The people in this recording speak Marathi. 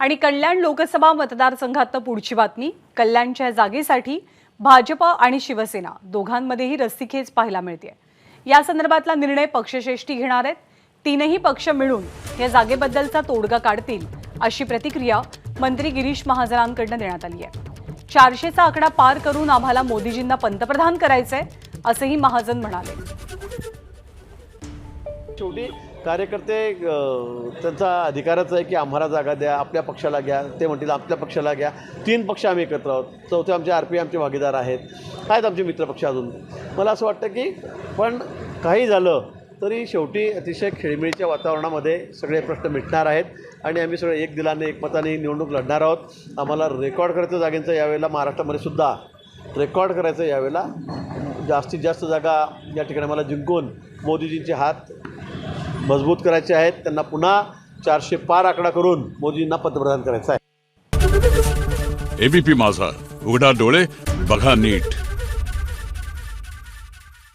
आणि कल्याण लोकसभा मतदारसंघात पुढची बातमी. कल्याणच्या जागेसाठी भाजप आणि शिवसेना दोघांमध्येही रस्सीखेच पाहायला मिळते या संदर्भातला निर्णय पक्षश्रेष्ठी घेणार आहेत. तीनही पक्ष मिळून या जागेबद्दलचा तोडगा काढतील अशी प्रतिक्रिया मंत्री गिरीश महाजनांकडनं देण्यात आली आहे. चारशेचा आकडा पार करून आम्हाला मोदीजींना पंतप्रधान करायचंय असंही महाजन म्हणाले. शेवटी कार्यकर्ते त्यांचा अधिकारच आहे की आम्हाला जागा द्या आपल्या पक्षाला घ्या. ते म्हणतील आपल्या पक्षाला घ्या. तीन पक्ष आम्ही एकत्र आहोत. चौथे आमचे आर पी आमचे भागीदार आहेत. आहेत आमचे मित्रपक्ष अजून. मला असं वाटतं की पण काही झालं तरी शेवटी अतिशय खेळमिळीच्या वातावरणामध्ये सगळे प्रश्न मिटणार आहेत. आणि आम्ही सगळे एक दिलाने एकमताने निवडणूक लढणार आहोत. आम्हाला रेकॉर्ड करायचं जागेंचं यावेळेला महाराष्ट्रामध्ये सुद्धा रेकॉर्ड करायचं यावेळेला जास्तीत जास्त जागा या ठिकाणी मला जिंकून मोदीजींचे हात मजबूत करायचे आहेत. त्यांना पुन्हा चारशे पार आकडा करून मोदींना पंतप्रधान करायचं आहे. एबीपी माझा. उघडा डोळे बघा नीट.